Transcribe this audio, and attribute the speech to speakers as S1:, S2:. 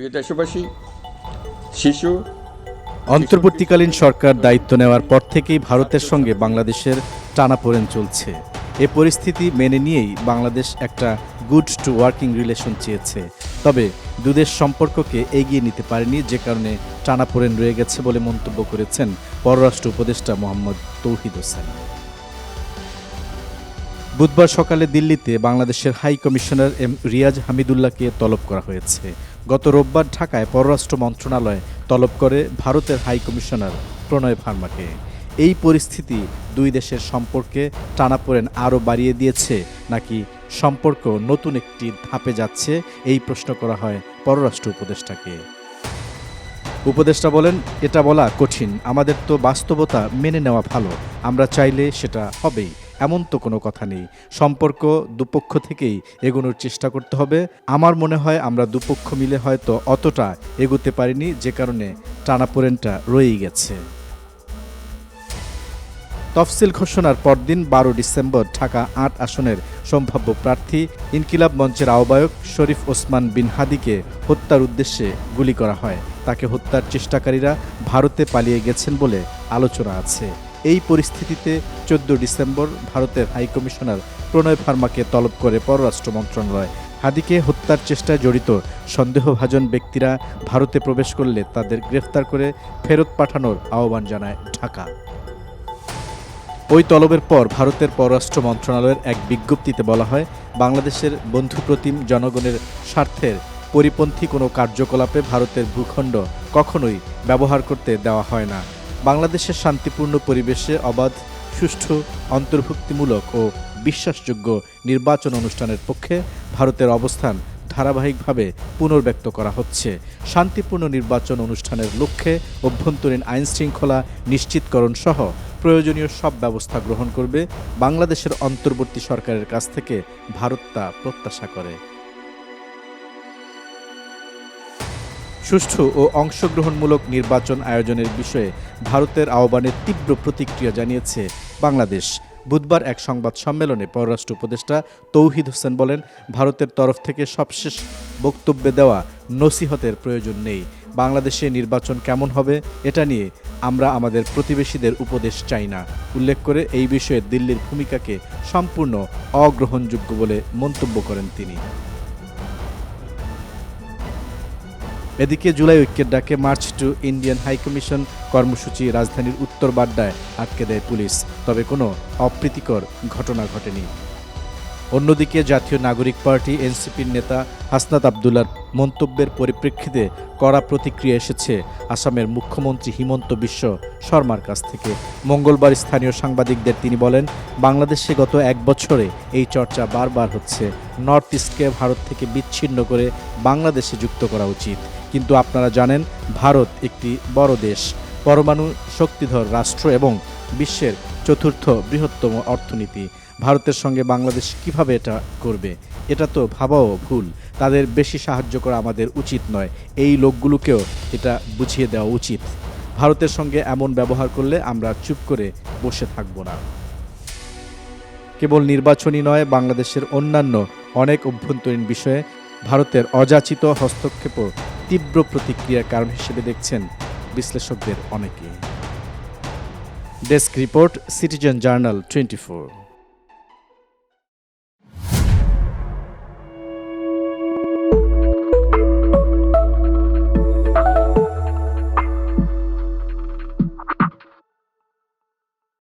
S1: প্রিয় দেশবাসী, শিশু,
S2: অন্তর্বর্তীকালীন সরকার দায়িত্ব নেওয়ার পর থেকেই ভারতের সঙ্গে বাংলাদেশের টানাপোড়েন চলছে। এ পরিস্থিতি মেনে নিয়েই বাংলাদেশ একটা গুড টু ওয়ার্কিং রিলেশন চেয়েছে। তবে দুদেশ সম্পর্ককে এগিয়ে নিতে পারেনি যে কারণে টানাপোড়েন রয়ে গেছে বলে মন্তব্য করেছেন পররাষ্ট্র উপদেষ্টা মোহাম্মদ তৌহিদ হোসেন। বুধবার সকালে দিল্লিতে বাংলাদেশের হাই কমিশনার এম রিয়াজ হামিদুল্লাহকে তলব করা হয়েছে। গত রোববার ঢাকায় পররাষ্ট্র মন্ত্রণালয় তলব করে ভারতের হাই কমিশনার প্রণয় ভার্মাকে। এই পরিস্থিতি দুই দেশের সম্পর্কে টানাপোড়েন আরও বাড়িয়ে দিয়েছে নাকি সম্পর্ক নতুন একটি ধাপে যাচ্ছে, এই প্রশ্ন করা হয় পররাষ্ট্র উপদেষ্টাকে। উপদেষ্টা বলেন, এটা বলা কঠিন। আমাদের তো বাস্তবতা মেনে নেওয়া ভালো। আমরা চাইলে সেটা হবেই। এমন তো কোনো কথা নেই। সম্পর্ক দুপক্ষ থেকেই এগোনোর চেষ্টা করতে হবে। আমার মনে হয় আমরা দুপক্ষ মিলে হয়তো অতটা এগোতে পারিনি, যে কারণে টানাপোড়েনটা রয়েই গেছে। তফসিল ঘোষণার পরদিন বারো ডিসেম্বর ঢাকা আট আসনের সম্ভাব্য প্রার্থী, ইনকিলাব মঞ্চের আহ্বায়ক শরীফ ওসমান বিন হাদিকে হত্যার উদ্দেশ্যে গুলি করা হয়। তাকে হত্যার চেষ্টাকারীরা ভারতে পালিয়ে গেছেন বলে আলোচনা আছে। এই পরিস্থিতিতে চোদ্দ ডিসেম্বর ভারতের হাইকমিশনার প্রণয় ফার্মাকে তলব করে পররাষ্ট্র মন্ত্রণালয়। হাদিকে হত্যার চেষ্টায় জড়িত সন্দেহভাজন ব্যক্তিরা ভারতে প্রবেশ করলে তাদের গ্রেফতার করে ফেরত পাঠানোর আহ্বান জানায় ঢাকা। ওই তলবের পর ভারতের পররাষ্ট্র মন্ত্রণালয়ের এক বিজ্ঞপ্তিতে বলা হয়, বাংলাদেশের বন্ধুপ্রতিম জনগণের স্বার্থের পরিপন্থী কোনো কার্যকলাপে ভারতের ভূখণ্ড কখনোই ব্যবহার করতে দেওয়া হয় না। বাংলাদেশের শান্তিপূর্ণ পরিবেশে অবাধ, সুষ্ঠু, অন্তর্ভুক্তিমূলক ও বিশ্বাসযোগ্য নির্বাচন অনুষ্ঠানের পক্ষে ভারতের অবস্থান ধারাবাহিকভাবে পুনর্ব্যক্ত করা হচ্ছে। শান্তিপূর্ণ নির্বাচন অনুষ্ঠানের লক্ষ্যে অভ্যন্তরীণ আইন শৃঙ্খলা নিশ্চিতকরণ সহ প্রয়োজনীয় সব ব্যবস্থা গ্রহণ করবে বাংলাদেশের অন্তর্বর্তী সরকারের কাছ থেকে ভারত তা প্রত্যাশা করে। সুষ্ঠু ও অংশগ্রহণমূলক নির্বাচন আয়োজনের বিষয়ে ভারতের আহ্বানে তীব্র প্রতিক্রিয়া জানিয়েছে বাংলাদেশ। বুধবার এক সংবাদ সম্মেলনে পররাষ্ট্র উপদেষ্টা তৌহিদ হোসেন বলেন, ভারতের তরফ থেকে সবশেষ বক্তব্যে দেওয়া নসিহতের প্রয়োজন নেই। বাংলাদেশে নির্বাচন কেমন হবে এটা নিয়ে আমরা আমাদের প্রতিবেশীদের উপদেশ চাই না। উল্লেখ করে এই বিষয়ে দিল্লির ভূমিকাকে সম্পূর্ণ অগ্রহণযোগ্য বলে মন্তব্য করেন তিনি। এদিকে জুলাই ঐক্যের ডাকে মার্চ টু ইন্ডিয়ান হাইকমিশন কর্মসূচি রাজধানীর উত্তর বাড্ডায় আটকে দেয় পুলিশ। তবে কোনো অপ্রীতিকর ঘটনা ঘটেনি। অন্যদিকে জাতীয় নাগরিক পার্টি এনসিপির নেতা হাসনাত আবদুল্লার মন্তব্যের পরিপ্রেক্ষিতে কড়া প্রতিক্রিয়া এসেছে আসামের মুখ্যমন্ত্রী হিমন্ত বিশ্ব শর্মার কাছ থেকে। মঙ্গলবার স্থানীয় সাংবাদিকদের তিনি বলেন, বাংলাদেশে গত এক বছরে এই চর্চা বারবার হচ্ছে। নর্থ ইস্টকে ভারত থেকে বিচ্ছিন্ন করে বাংলাদেশে যুক্ত করা উচিত। কিন্তু আপনারা জানেন, ভারত একটি বড় দেশ। পরমাণু শক্তিধর রাষ্ট্র এবং বিশ্বের চতুর্থ বৃহত্তম অর্থনীতি। ভারতের সঙ্গে বাংলাদেশ কীভাবে এটা করবে? এটা তো ভাবাও ভুল। তাদের বেশি সাহায্য করা আমাদের উচিত নয়। এই লোকগুলোকেও এটা বুঝিয়ে দেওয়া উচিত। ভারতের সঙ্গে এমন ব্যবহার করলে আমরা চুপ করে বসে থাকব না। কেবল নির্বাচনই নয়, বাংলাদেশের অন্যান্য অনেক অভ্যন্তরীণ বিষয়ে ভারতের অযাচিত হস্তক্ষেপও তীব্র প্রতিক্রিয়ার কারণ হিসেবে দেখছেন বিশ্লেষকদের অনেকে। Desk report citizen journal twenty